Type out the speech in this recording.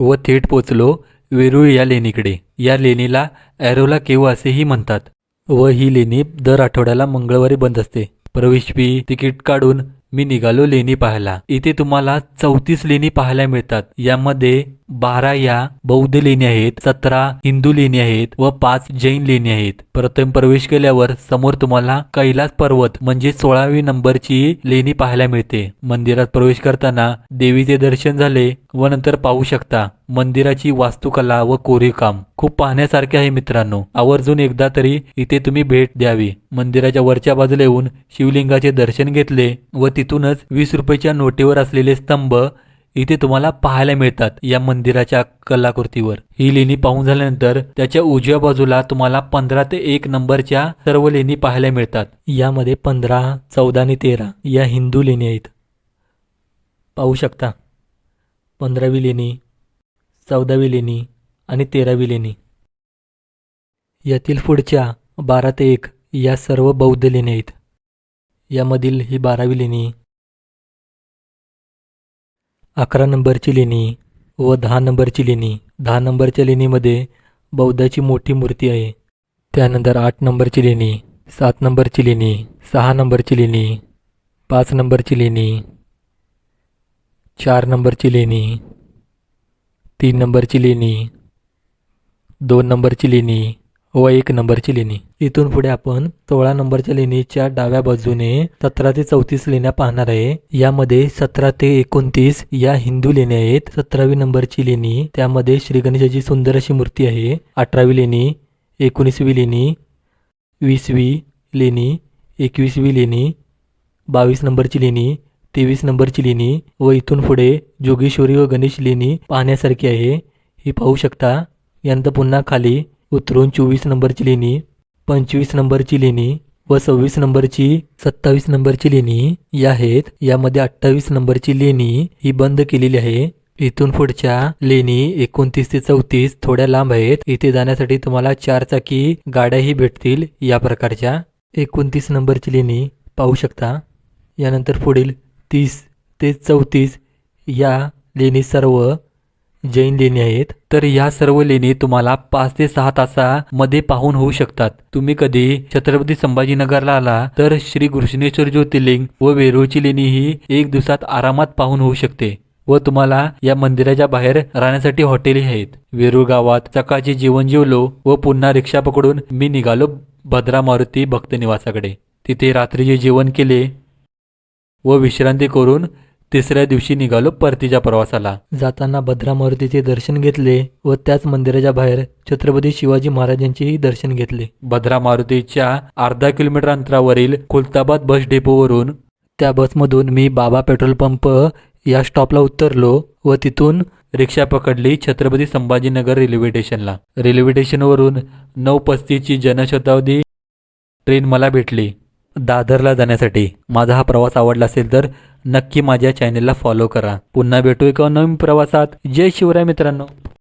व थेट पोचलो वेरूळ या लेणीकडे. या लेणीला ॲरोला केव असेही म्हणतात व ही लेणी दर आठवड्याला मंगळवारी बंद असते. प्रवेश फी तिकीट काढून मी निघालो लेणी पाहायला. इथे तुम्हाला चौतीस लेणी पाहायला मिळतात. यामध्ये बारा या बौद्ध लेणी आहेत सतरा हिंदू लेणी आहेत व पाच जैन लेणी आहेत. प्रथम प्रवेश केल्यावर समोर तुम्हाला कैलास पर्वत म्हणजे सोळावी नंबरची लेणी पाहायला मिळते. मंदिरात प्रवेश करताना देवीचे दर्शन झाले व नंतर पाहू शकता मंदिराची वास्तुकला व कोरीवकाम खूप पाहण्यासारखे आहे मित्रांनो. आवर्जून एकदा तरी इथे तुम्ही भेट द्यावी. मंदिराच्या वरच्या बाजूला येऊन शिवलिंगाचे दर्शन घेतले व तिथूनच वीस रुपयाच्या नोटेवर असलेले स्तंभ इथे तुम्हाला पाहायला मिळतात या मंदिराच्या कलाकृतीवर. ही लेणी पाहून झाल्यानंतर त्याच्या उजव्या बाजूला तुम्हाला पंधरा ते एक नंबरच्या सर्व लेणी पाहायला मिळतात. यामध्ये पंधरा चौदा आणि तेरा या हिंदू लेणी आहेत. पाहू शकता. पंधरावी लेणी चौदावी लेणी आणि तेरावी लेणी. यातील पुढच्या बारा ते एक या सर्व बौद्ध लेणी आहेत. यामधील ही बारावी लेणी अकरा नंबरची लेणी व दहा नंबरची लेणी. दहा नंबरच्या लेणीमध्ये बौद्धाची मोठी मूर्ती आहे. त्यानंतर आठ नंबरची लेणी सात नंबरची लेणी सहा नंबरची लेणी पाच नंबरची लेणी चार नंबरची लेणी तीन नंबरची लेणी दोन नंबरची लेणी व एक नंबरची लेणी. इथून पुढे आपण सोळा नंबरच्या लेणीच्या डाव्या बाजूने सतरा ते चौतीस लेण्या पाहणार आहे. यामध्ये सतरा ते एकोणतीस या हिंदू लेण्या आहेत. सतरावी नंबरची लेणी त्यामध्ये श्री गणेशाची सुंदर अशी मूर्ती आहे. अठरावी लेणी एकोणीसवी लेणी वीसवी लेणी एकवीसवी लेणी बावीस नंबरची लेणी तेवीस नंबरची लेणी व इथून पुढे जोगेश्वरी व गणेश लेणी पाहण्यासारखी आहे. ही पाहू शकता. यानंतर पुन्हा खाली उतरून चोवीस नंबरची लेणी पंचवीस नंबरची लेणी व सव्वीस नंबरची सत्तावीस नंबरची लेणी या आहेत. यामध्ये अठ्ठावीस नंबरची लेणी ही बंद केलेली आहे. इथून पुढच्या लेणी एकोणतीस ते चौतीस थोड्या लांब आहेत. इथे जाण्यासाठी तुम्हाला चार चाकी गाड्याही भेटतील या प्रकारच्या. एकोणतीस नंबरची लेणी पाहू शकता. यानंतर पुढील तीस ते चौतीस या लेणी सर्व जैन लेणी आहेत तर या सर्व लेणी तुम्हाला पाच ते सहा तासामध्ये पाहून होऊ शकतात. तुम्ही कधी छत्रपती संभाजीनगरला आला तर श्री घृष्णेश्वर ज्योतिर्लिंग व वेरूळची लेणी ही एक दिवसात आरामात पाहून होऊ शकते व तुम्हाला या मंदिराच्या बाहेर राहण्यासाठी हॉटेलही आहेत. वेरूळ गावात सकाळचे जेवण जेवलो व पुन्हा रिक्षा पकडून मी निघालो भद्रा मारुती भक्त निवासाकडे तिथे रात्रीचे जेवण केले व विश्रांती करून तिसऱ्या दिवशी निघालो परतीच्या प्रवासाला. जाताना भद्रा मारुतीचे दर्शन घेतले व त्याच मंदिराच्या बाहेर छत्रपती शिवाजी महाराजांचेही दर्शन घेतले. भद्रा मारुतीच्या अर्धा किलोमीटर अंतरावरील खुलताबाद बस डेपोवरून त्या बसमधून मी बाबा पेट्रोल पंप या स्टॉपला उतरलो व तिथून रिक्षा पकडली छत्रपती संभाजीनगर रेल्वे स्टेशनला. रेल्वे स्टेशनवरून नऊ पस्तीसची जनशताब्दी ट्रेन मला भेटली. दादरला जाण्यासाठी. माझा हा प्रवास आवडला असेल तर नक्की माझ्या चॅनेलला फॉलो करा. पुन्हा भेटू एका नवीन प्रवासात. जय शिवराय मित्रांनो.